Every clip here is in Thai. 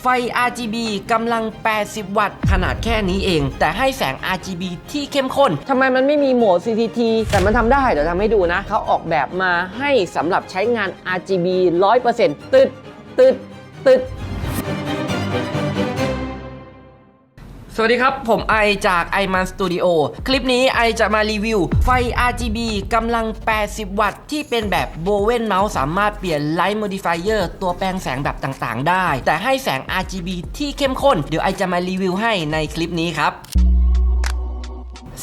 ไฟ RGB กำลัง 80 วัตต์ ขนาดแค่นี้เอง แต่ให้แสง RGB ที่เข้มข้นทำไมมันไม่มีโหมด CCT แต่มันทำได้ เดี๋ยวทำให้ดูนะ เขาออกแบบมาให้สำหรับใช้งาน RGB 100%ตึดตึดตึด สวัสดีครับ ผมไอจาก i m a n Studio คลิปนี้ไอจะมารีวิว ไฟ RGB กำลัง 80 วัตต์ ที่เป็นแบบ Bowen Mouse สามารถเปลี่ยน Light Modifier ตัวแปลงแสงแบบต่างๆ ได้ แต่ให้แสง RGB ที่เข้มข้น เดี๋ยวไอจะมารีวิวให้ในคลิปนี้ครับ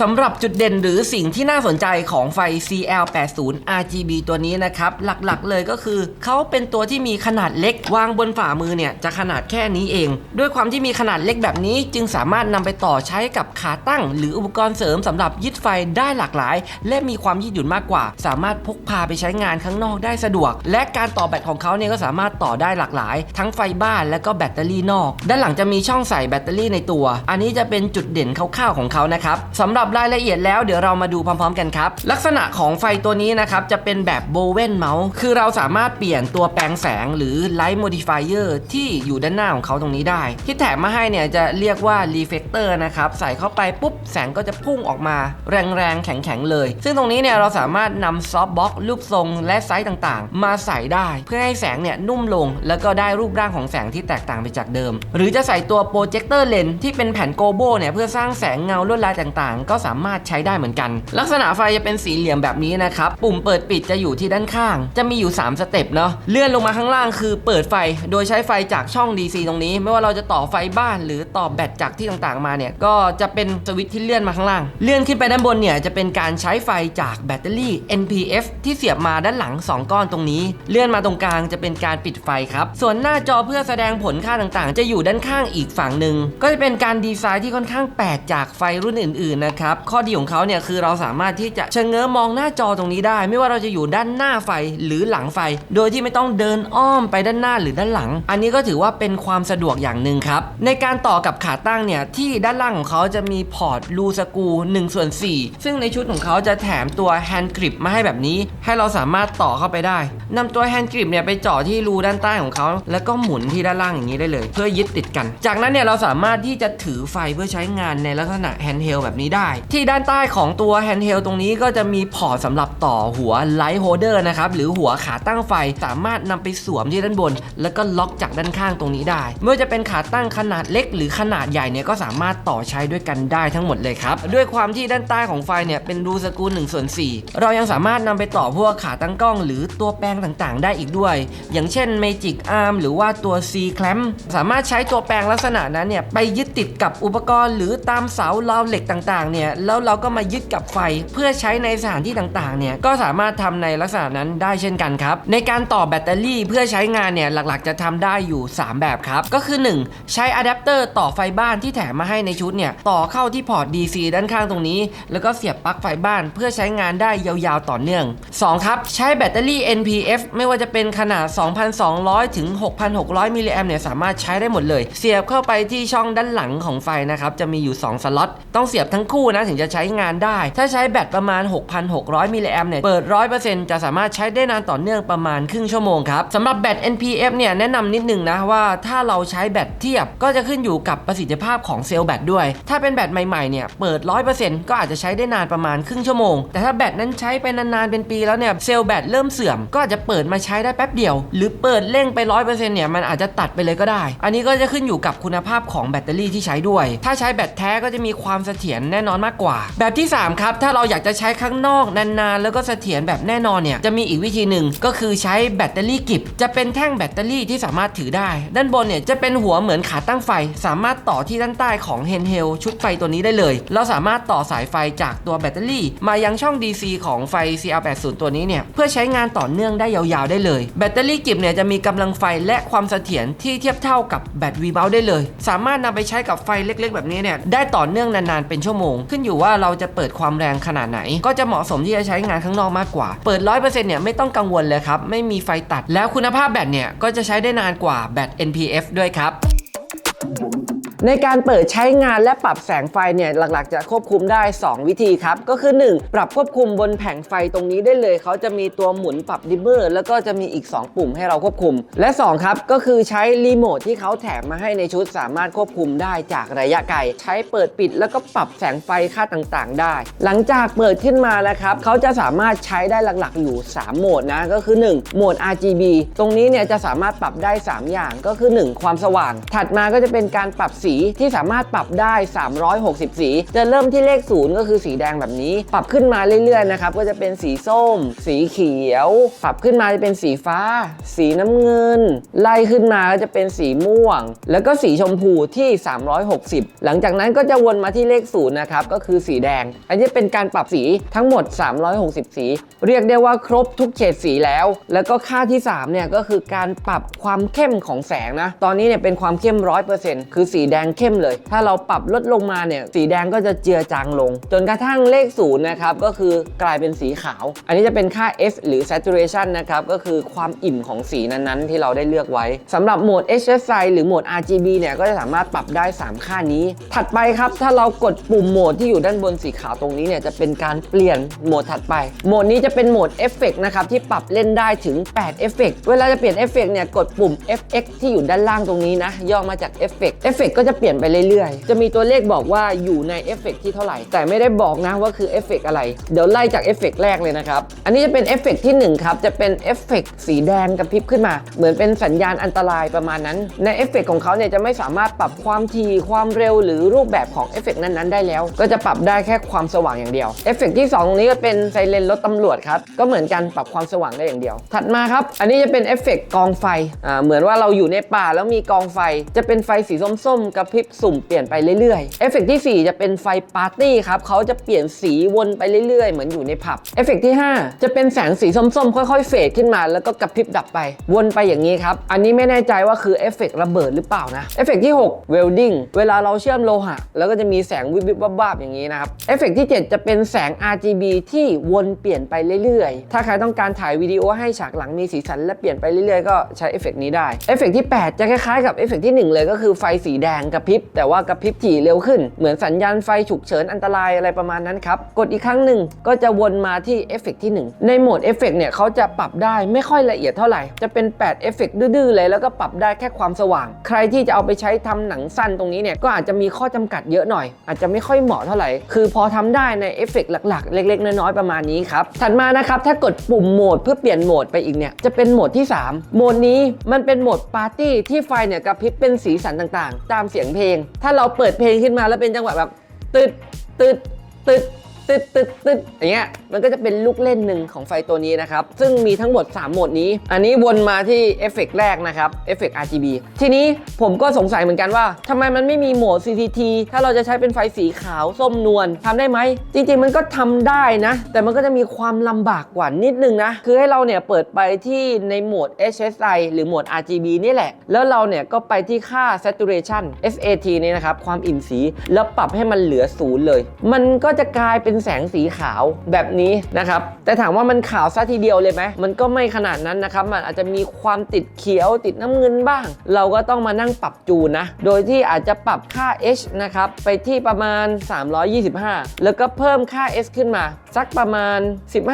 สำหรับจุดเด่นหรือสิ่งที่น่าสนใจของไฟ CL80 RGB ตัวนี้นะครับ หลักๆเลยก็คือ เขาเป็นตัวที่มีขนาดเล็กวางบนฝ่ามือเนี่ย จะขนาดแค่นี้เอง ด้วยความที่มีขนาดเล็กแบบนี้ จึงสามารถนำไปต่อใช้กับขาตั้ง หรืออุปกรณ์เสริมสำหรับยึดไฟได้หลากหลาย และมีความยืดหยุ่นมากกว่า สามารถพกพาไปใช้งานข้างนอกได้สะดวก และการต่อแบตของเขาเนี่ยก็สามารถต่อได้หลากหลาย ทั้งไฟบ้านและก็แบตเตอรี่นอก ด้านหลังจะมีช่องใส่แบตเตอรี่ในตัว อันนี้จะเป็นจุดเด่นคร่าวๆของเขานะครับสำหรับรายละเอียดแล้วเดี๋ยวเรามาดูพร้อมๆ กันครับ ลักษณะของไฟตัวนี้นะครับ จะเป็นแบบโบเวนเมาส์คือเราสามารถเปลี่ยนตัวแปลงแสงหรือ Light Modifier ที่อยู่ด้านหน้าของเขาตรงนี้ได้ ที่แถมมาให้เนี่ยจะเรียกว่า Reflector นะครับ ใส่เข้าไปปุ๊บแสงก็จะพุ่งออกมา แรงๆ แข็งๆ เลย ซึ่งตรงนี้เนี่ยเราสามารถนำซอฟต์บ็อกรูปทรงและไซส์ต่างๆ มาใส่ได้ เพื่อให้แสงเนี่ยนุ่มลง แล้วก็ได้รูปร่างของแสงที่แตกต่างไปจากเดิม หรือจะใส่ตัวโปรเจคเตอร์เลนที่เป็นแผ่นโกโบเนี่ยเพื่อสร้างแสงเงาลวดลายต่างๆก็สามารถใช้ได้เหมือนกัน ลักษณะไฟจะเป็นสีเหลี่ยมแบบนี้นะครับ ปุ่มเปิดปิดจะอยู่ที่ด้านข้าง จะมีอยู่ 3 สเต็ปเนาะเลื่อนลงมาข้างล่างคือเปิดไฟ โดยใช้ไฟจากช่อง DC ตรงนี้ ไม่ว่าเราจะต่อไฟบ้านหรือต่อแบตจากที่ต่างๆมาเนี่ยก็จะเป็นสวิตช์ที่เลื่อนมาข้างล่าง เลื่อนขึ้นไปด้านบนเนี่ยจะเป็นการใช้ไฟจากแบตเตอรี่ NPF ที่เสียบมาด้านหลัง 2 ก้อนตรงนี้ เลื่อนมาตรงกลางจะเป็นการปิดไฟครับส่วนหน้าจอเพื่อแสดงผลค่าต่างๆ จะอยู่ด้านข้างอีกฝั่งหนึ่งก็จะเป็นการดีไซน์ที่ค่อนข้างแปลกจากไฟรุ่นอื่นๆนะครับข้อดีของเขาเนี่ยคือเราสามารถที่จะชะเง้อมองหน้าจอตรงนี้ได้ ไม่ว่าเราจะอยู่ด้านหน้าไฟหรือหลังไฟ โดยที่ไม่ต้องเดินอ้อมไปด้านหน้าหรือด้านหลัง อันนี้ก็ถือว่าเป็นความสะดวกอย่างหนึ่งครับ ในการต่อกับขาตั้งเนี่ยที่ด้านล่างของเขาจะมีพอร์ตรูสกู1ส่วน4ซึ่งในชุดของเขาจะแถมตัวแฮนด์กริปมาให้แบบนี้ ให้เราสามารถต่อเข้าไปได้นำตัวแฮนด์กริปเนี่ยไปเจาะที่รูด้านใต้ของเขา แล้วก็หมุนที่ด้านล่างอย่างนี้ได้เลย เพื่อยึดติดกัน จากนั้นเนี่ยเราสามารถที่จะถือไฟเพื่อใช้งานในลักษณะแฮนด์เฮลแบบนี้ได้ที่ด้านใต้ของตัวแฮนด์เฮลตรงนี้ก็จะมีพอร์ตสำหรับต่อหัวไลท์โฮเดอร์นะครับหรือหัวขาตั้งไฟสามารถนำไปสวมที่ด้านบน แล้วก็ล็อกจากด้านข้างตรงนี้ได้ไม่ว่าจะเป็นขาตั้งขนาดเล็ก หรือขนาดใหญ่เนี่ยก็สามารถต่อใช้ด้วยกันได้ทั้งหมดเลยครับด้วยความที่ด้านใต้ของไฟเนี่ยเป็นรูสกรู1ส่วน4เรายังสามารถนำไปต่อพวกขาตั้งกล้อง หรือตัวแปลงต่างๆ ได้อีกด้วย อย่างเช่น Magic Arm หรือว่าตัว C Clamp สามารถใช้ตัวแปลงลักษณะนั้นเนี่ยไปยึดติดกับอุปกรณ์ หรือตามเสาราวเหล็กต่างๆเนี่ยแล้วเราก็มายึดกับไฟเพื่อใช้ในสถานที่ต่างๆเนี่ยก็สามารถทำในลักษณะนั้นได้เช่นกันครับในการต่อแบตเตอรี่เพื่อใช้งานเนี่ยหลักๆ จะทำได้อยู่ 3 แบบครับก็คือ 1 ใช้อะแดปเตอร์ต่อไฟบ้านที่แถมมาให้ในชุดเนี่ยต่อเข้าที่พอร์ต DC ด้านข้างตรงนี้ แล้วก็เสียบปลั๊กไฟบ้านเพื่อใช้งานได้ยาวๆต่อเนื่อง 2 ครับ ใช้แบตเตอรี่ NPF ไม่ว่าจะเป็นขนาด 2,200 ถึง 6,600 มิลลิแอมเนี่ยสามารถใช้ได้หมดเลย เสียบเข้าไปที่ช่องด้านหลังของไฟนะครับจะมีอยู่ 2 สล็อตต้องเสียบทั้งคู่นะถึงจะใช้งานได้ ถ้าใช้แบตประมาณ 6,600มิลลิแอมเนี่ยเปิด 100%จะสามารถใช้ได้นานต่อเนื่องประมาณครึ่งชั่วโมงครับสำหรับแบต NPF เนี่ยแนะนำนิดนึงนะว่าถ้าเราใช้แบตเทียบก็จะขึ้นอยู่กับประสิทธิภาพของเซลล์แบตด้วย ถ้าเป็นแบตใหม่ๆเนี่ยเปิด 100%ก็อาจจะใช้ได้นานประมาณครึ่งชั่วโมง แต่ถ้าแบตนั้นใช้ไปนานๆเป็นปีแล้วเนี่ยเซลล์แบตเริ่มเสื่อมก็อาจจะเปิดมาใช้ได้แป๊บเดียว หรือเปิดเร่งไป 100%เนี่ยมันอาจจะตัดไปเลยก็ได้ อันนี้ก็จะขึ้นอยู่กับคุณภาพของแบตเตอรี่ที่ใช้ด้วย ถ้าใช้แบตแท้ก็จะมีความเสถียรแน่นอนมากกว่า แบบที่สามครับ ถ้าเราอยากจะใช้ข้างนอกนานๆ แล้วก็เสถียรแบบแน่นอนเนี่ยจะมีอีกวิธีหนึ่งก็คือใช้แบตเตอรี่กิบ จะเป็นแท่งแบตเตอรี่ที่สามารถถือได้ ด้านบนเนี่ยจะเป็นหัวเหมือนขาตั้งไฟ สามารถต่อที่ด้านใต้ของ handheld ชุดไฟตัวนี้ได้เลย เราสามารถต่อสายไฟจากตัวแบตเตอรี่ มายังช่อง DC ของไฟ CR80 ตัวนี้เนี่ยเพื่อใช้งานต่อเนื่องได้ยาวๆได้เลย แบตเตอรี่กิบเนี่ยจะมีกำลังไฟและความเสถียรที่เทียบเท่ากับแบต V ี o ได้เลย สามารถนำไปใช้กับไฟเล็ก ๆ แบบนี้เนี่ยได้ต่อเนื่องนานๆเป็นชั่วโมงขึ้นอยู่ว่าเราจะเปิดความแรงขนาดไหน ก็จะเหมาะสมที่จะใช้งานข้างนอกมากกว่า เปิด 100%เนี่ยไม่ต้องกังวลเลยครับ ไม่มีไฟตัด แล้วคุณภาพแบตเนี่ยก็จะใช้ได้นานกว่าแบต NPF ด้วยครับ ในการเปิดใช้งานและปรับแสงไฟเนี่ยหลักๆ จะควบคุมได้ 2 วิธีครับ ก็คือ 1 ปรับควบคุมบนแผงไฟตรงนี้ได้เลย เขาจะมีตัวหมุนปรับดิมเมอร์แล้วก็จะมีอีก 2 ปุ่มให้เราควบคุม และ 2 ครับ ก็คือใช้รีโมทที่เขาแถมมาให้ในชุดสามารถควบคุมได้จากระยะไกล ใช้เปิดปิดแล้วก็ปรับแสงไฟค่าต่างๆ ได้ หลังจากเปิดขึ้นมานะครับเขาจะสามารถใช้ได้หลักๆ อยู่ 3 โหมดนะก็คือ 1 โหมด RGB ตรงนี้เนี่ยจะสามารถปรับได้ 3 อย่างก็คือ 1 ความสว่าง ถัดมาก็จะเป็นการปรับสีที่สามารถปรับได้ 360 สี จะเริ่มที่เลขศูนย์ก็คือสีแดงแบบนี้ ปรับขึ้นมาเรื่อยๆนะครับก็จะเป็นสีส้ม สีเขียว ปรับขึ้นมาจะเป็นสีฟ้า สีน้ำเงิน ไล่ขึ้นมาก็จะเป็นสีม่วง แล้วก็สีชมพูที่ 360 หลังจากนั้นก็จะวนมาที่เลขศูนย์นะครับ ก็คือสีแดง อันนี้เป็นการปรับสีทั้งหมด 360 สี เรียกได้ว่าครบทุกเฉดสีแล้ว แล้วก็ค่าที่ 3 เนี่ยก็คือการปรับความเข้มของแสงนะ ตอนนี้เนี่ยเป็นความเข้ม 100%คือสีแดงเข้มเลย ถ้าเราปรับลดลงมาเนี่ยสีแดงก็จะเจือจางลง จนกระทั่งเลขศูนย์นะครับก็คือกลายเป็นสีขาว อันนี้จะเป็นค่า S หรือ saturation นะครับก็คือความอิ่มของสีนั้นๆ ที่เราได้เลือกไว้สำหรับโหมด HSI หรือโหมด RGB เนี่ยก็จะสามารถปรับได้ 3 ค่านี้ ถัดไปครับถ้าเรากดปุ่มโหมดที่อยู่ด้านบนสีขาวตรงนี้เนี่ยจะเป็นการเปลี่ยนโหมดถัดไป โหมดนี้จะเป็นโหมดเอฟเฟกนะครับที่ปรับเล่นได้ถึง 8 เอฟเฟกเวลาจะเปลี่ยนเอฟเฟกเนี่ยกดปุ่ม FX ที่อยู่ด้านล่างตรงนี้นะย่อมาจากเอฟเฟกเอฟเฟกก็จะเปลี่ยนไปเรื่อยๆ จะมีตัวเลขบอกว่าอยู่ในเอฟเฟกที่เท่าไหร่ แต่ไม่ได้บอกนะว่าคือเอฟเฟกอะไร เดี๋ยวไล่จากเอฟเฟกแรกเลยนะครับ อันนี้จะเป็นเอฟเฟกที่ 1 ครับ จะเป็นเอฟเฟกสีแดงกระพริบขึ้นมา เหมือนเป็นสัญญาณอันตรายประมาณนั้น ในเอฟเฟกของเขาเนี่ยจะไม่สามารถปรับความถี่ความเร็วหรือรูปแบบของเอฟเฟกนั้นๆได้แล้ว ก็จะปรับได้แค่ความสว่างอย่างเดียวเอฟเฟกที่2ตรงนี้ก็เป็นไซเรนรถตำรวจครับก็เหมือนกันปรับความสว่างได้อย่างเดียว ถัดมาครับ อันนี้จะเป็นเอฟเฟกกองไฟอ่าเหมือนว่าเราอยู่ในป่าแล้วมีกองไฟ จะเป็นไฟสีส้มๆกระพริบสุ่มเปลี่ยนไปเรื่อยๆ เอฟเฟกที่ 4 จะเป็นไฟปาร์ตี้ครับเขาจะเปลี่ยนสีวนไปเรื่อยๆ เหมือนอยู่ในผับ เอฟเฟกที่ 5 จะเป็นแสงสีส้มๆ ค่อยๆ เฟดขึ้นมาแล้วก็กระพริบดับไป วนไปอย่างนี้ครับ อันนี้ไม่แน่ใจว่าคือเอฟเฟกระเบิดหรือเปล่านะ เอฟเฟกที่6 welding เวลาเราเชื่อมโลหะ แล้วก็จะมีแสงวิบวิบวับวับอย่างนี้นะครับ เอฟเฟกที่ 7 จะเป็นแสง RGB ที่วนเปลี่ยนไปเรื่อยๆ ถ้าใครต้องการถ่ายวิดีโอให้ฉากหลังมีสีสันและเปลี่ยนไปเรื่อยๆ ก็ใช้เอฟเฟกนี้ได้ เอฟเฟกที่ 8 จะคล้ายๆกับเอฟเฟกที่ 1 เลยก็คือไฟสีแดงกระพริบแต่ว่ากระพริบถี่เร็วขึ้น เหมือนสัญญาณไฟฉุกเฉินอันตรายอะไรประมาณนั้นครับ กดอีกครั้งหนึ่งก็จะวนมาที่เอฟเฟกที่ 1 ในโหมดเอฟเฟกเนี่ยเขาจะปรับได้ไม่ค่อยละเอียดเท่าไหร่ จะเป็น 8 เอฟเฟกดื้อๆเลยแล้วก็ปรับได้แค่ความสว่าง ใครที่จะเอาไปใช้ทำหนังสั้นตรงนี้เนี่ยก็อาจจะมีข้อจำกัดเยอะหน่อย อาจจะไม่ค่อยเหมาะเท่าไหร่ คือพอทำได้ในเอฟเฟกหลักๆ เล็ก ๆ น้อยๆประมาณนี้ครับ ถัดมานะครับถ้ากดปุ่มโหมดเพื่อเปลี่ยนโหมดไปอีกเนี่ยจะเป็นโหมดที่ 3 โหมดนี้มันเป็นโหมดปาร์ตี้ที่ไฟเนี่ยกระพริบเป็นสีสันต่างๆ ตามเสียงเพลง ถ้าเราเปิดเพลงขึ้นมาแล้วเป็นจังหวะแบบตึดตึดตึด ตึ๊ดตึ๊ดตึ๊ดอย่างเงี้ยมันก็จะเป็นลูกเล่นหนึ่งของไฟตัวนี้นะครับ ซึ่งมีทั้งหมด 3 โหมดนี้ อันนี้วนมาที่เอฟเฟกต์แรกนะครับเอฟเฟกต์ RGB ทีนี้ผมก็สงสัยเหมือนกันว่าทำไมมันไม่มีโหมด CCT ถ้าเราจะใช้เป็นไฟสีขาวส้มนวลทำได้ไหม จริง ๆ มันก็ทำได้นะ แต่มันก็จะมีความลำบากกว่านิดนึงนะ คือให้เราเนี่ยเปิดไปที่ในโหมด HSI หรือโหมด RGB นี่แหละ แล้วเราเนี่ยก็ไปที่ค่า saturation SAT นี่นะครับความอิ่มสีแล้วปรับให้มันเหลือศูนย์เลย มันก็จะกลายเป็นแสงสีขาวแบบนี้นะครับ แต่ถามว่ามันขาวซะทีเดียวเลยไหมมันก็ไม่ขนาดนั้นนะครับ มันอาจจะมีความติดเขียวติดน้ำเงินบ้าง เราก็ต้องมานั่งปรับจูนนะ โดยที่อาจจะปรับค่า H นะครับ ไปที่ประมาณ 325 แล้วก็เพิ่มค่า S ขึ้นมา สักประมาณ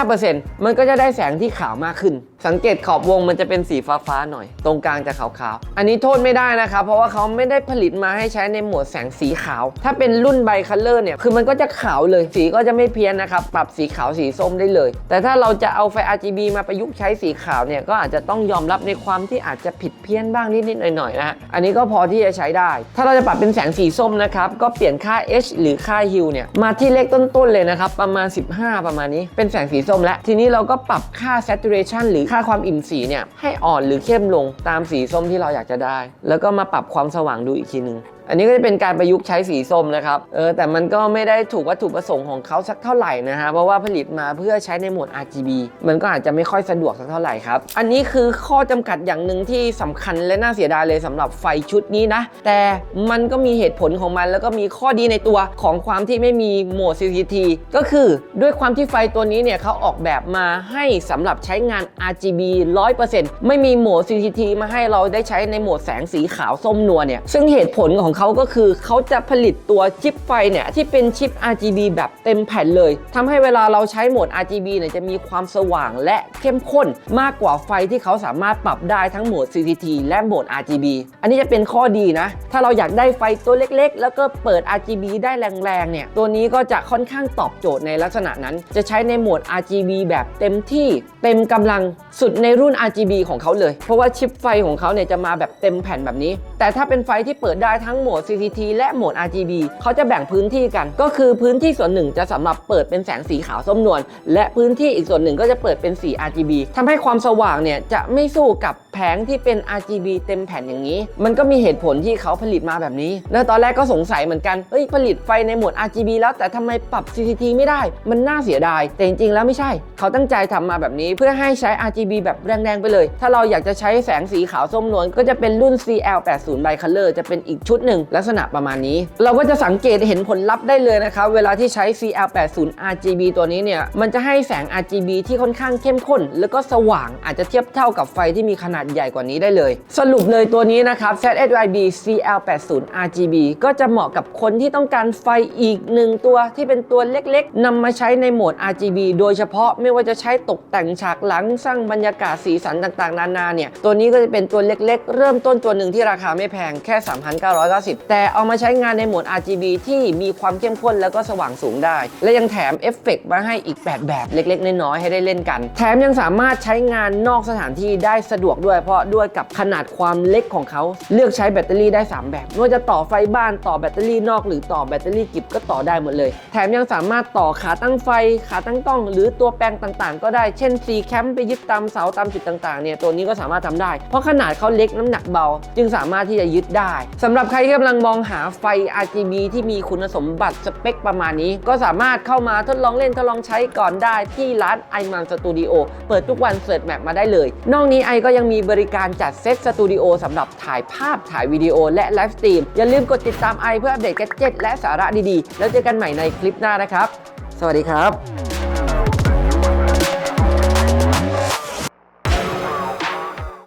15%มันก็จะได้แสงที่ขาวมากขึ้น สังเกตขอบวงมันจะเป็นสีฟ้าๆหน่อย ตรงกลางจะขาวๆ อันนี้โทษไม่ได้นะครับ เพราะว่าเขาไม่ได้ผลิตมาให้ใช้ในหมวดแสงสีขาว ถ้าเป็นรุ่นไบคัลเลอร์เนี่ย คือมันก็จะขาวเลย สีก็จะไม่เพี้ยนนะครับ ปรับสีขาวสีส้มได้เลย แต่ถ้าเราจะเอาไฟ RGB มาประยุกต์ใช้สีขาวเนี่ย ก็อาจจะต้องยอมรับในความที่อาจจะผิดเพี้ยนบ้างนิดๆหน่อยๆนะฮะ อันนี้ก็พอที่จะใช้ได้ ถ้าเราจะปรับเป็นแสงสีส้มนะครับ ก็เปลี่ยนค่า H หรือค่า Hue เนี่ย มาที่เลขต้นๆเลยนะครับ ประมาณ 15 ประมาณนี้ เป็นแสงสีส้มแล้ว ทีนี้เราก็ปรับค่า saturation หรือค่าความอิ่มสีเนี่ยให้อ่อนหรือเข้มลงตามสีส้มที่เราอยากจะได้ แล้วก็มาปรับความสว่างดูอีกทีนึงอันนี้ก็จะเป็นการประยุกต์ใช้สีส้มนะครับ เออแต่มันก็ไม่ได้ถูกวัตถุประสงค์ของเขาสักเท่าไหร่นะฮะ เพราะว่าผลิตมาเพื่อใช้ในโหมด RGB มันก็อาจจะไม่ค่อยสะดวกสักเท่าไหร่ครับ อันนี้คือข้อจำกัดอย่างหนึ่งที่สำคัญและน่าเสียดายเลยสำหรับไฟชุดนี้นะ แต่มันก็มีเหตุผลของมัน แล้วก็มีข้อดีในตัวของความที่ไม่มีโหมด CCT ก็คือด้วยความที่ไฟตัวนี้เนี่ยเขาออกแบบมาให้สำหรับใช้งาน RGB 100%ไม่มีโหมด CCT มาให้เราได้ใช้ในโหมดแสงสีขาวส้มนวลเนี่ยซึ่งเหตุผลของของเขาก็คือเขาจะผลิตตัวชิปไฟเนี่ยที่เป็นชิป RGB แบบเต็มแผ่นเลยทำให้เวลาเราใช้โหมด RGB เนี่ยจะมีความสว่างและเข้มข้นมากกว่าไฟที่เขาสามารถปรับได้ทั้งโหมด CCT และโหมด RGB อันนี้จะเป็นข้อดีนะ ถ้าเราอยากได้ไฟตัวเล็กๆ แล้วก็เปิด RGB ได้แรงๆเนี่ยตัวนี้ก็จะค่อนข้างตอบโจทย์ในลักษณะนั้น จะใช้ในโหมด RGB แบบเต็มที่เต็มกำลังสุดในรุ่น RGB ของเขาเลย เพราะว่าชิปไฟของเขาเนี่ยจะมาแบบเต็มแผ่นแบบนี้ แต่ถ้าเป็นไฟที่เปิดได้ทั้งโหมด CCT และโหมด RGB เขาจะแบ่งพื้นที่กัน ก็คือพื้นที่ส่วนหนึ่งจะสำหรับเปิดเป็นแสงสีขาวส้มนวลและพื้นที่อีกส่วนหนึ่งก็จะเปิดเป็นสี RGB ทำให้ความสว่างเนี่ยจะไม่สู้กับ แผงที่เป็น RGB เต็มแผ่นอย่างนี้ มันก็มีเหตุผลที่เขาผลิตมาแบบนี้แล้วตอนแรกก็สงสัยเหมือนกัน เฮ้ย ผลิตไฟในโหมด RGB แล้วแต่ทำไมปรับ CCT ไม่ได้ มันน่าเสียดาย แต่จริงๆ แล้วไม่ใช่ เขาตั้งใจทำมาแบบนี้เพื่อให้ใช้ RGB แบบแรงๆ ไปเลย ถ้าเราอยากจะใช้แสงสีขาวส้มนวลก็จะเป็นรุ่น CL80 Bicolor จะเป็นอีกชุดหนึ่งลักษณะประมาณนี้ เราก็จะสังเกตเห็นผลลัพธ์ได้เลยนะครับ เวลาที่ใช้ CL80 RGB ตัวนี้เนี่ย มันจะให้แสง RGB ที่ค่อนข้างเข้มข้น แล้วก็สว่างอาจจะเทียบเท่ากับไฟที่มีขนาดใหญ่กว่านี้ได้เลย สรุปเลยตัวนี้นะครับ ZSYB CL80 RGB ก็จะเหมาะกับคนที่ต้องการไฟอีกหนึ่งตัวที่เป็นตัวเล็กๆนำมาใช้ในโหมด RGB โดยเฉพาะไม่ว่าจะใช้ตกแต่งฉากหลังสร้างบรรยากาศสีสันต่างๆ นานาเนี่ย ตัวนี้ก็จะเป็นตัวเล็กๆ เริ่มต้นตัวหนึ่งที่ราคาไม่แพงแค่ 3,990 แต่เอามาใช้งานในโหมด RGB ที่มีความเข้มข้นแล้วก็สว่างสูงได้ และยังแถมเอฟเฟกต์มาให้อีก 8 แบบเล็กๆ น้อยๆให้ได้เล่นกัน แถมยังสามารถใช้งานนอกสถานที่ได้สะดวกด้วยเพราะด้วยกับขนาดความเล็กของเขาเลือกใช้แบตเตอรี่ได้ 3 แบบไม่ว่าจะต่อไฟบ้านต่อแบตเตอรี่นอก หรือต่อแบตเตอรี่กิบก็ต่อได้หมดเลย แถมยังสามารถต่อขาตั้งไฟ ขาตั้งกล้อง หรือตัวแปลงต่างๆ ก็ได้เช่น C แคมไปยึดตามเสาตามจุดต่างๆเนี่ยตัวนี้ก็สามารถทำได้ เพราะขนาดเขาเล็กน้ำหนักเบา จึงสามารถที่จะยึดได้สำหรับใครที่กำลังมองหาไฟ RGB ที่มีคุณสมบัติสเปคประมาณนี้ ก็สามารถเข้ามาทดลองเล่นทดลองใช้ก่อนได้ที่ร้าน i m a n Studio เปิดทุกวันเสิร์ชแมปมาได้เลย นอกนี้ไอก็ยังมีบริการจัดเซตสตูดิโอสำหรับถ่ายภาพถ่ายวิดีโอและไลฟ์สตรีม อย่าลืมกดติดตามไอเพื่ออัปเดตแกดเจิตและสาระดีๆ แล้วเจอกันใหม่ในคลิปหน้านะครับ สวัสดีครับ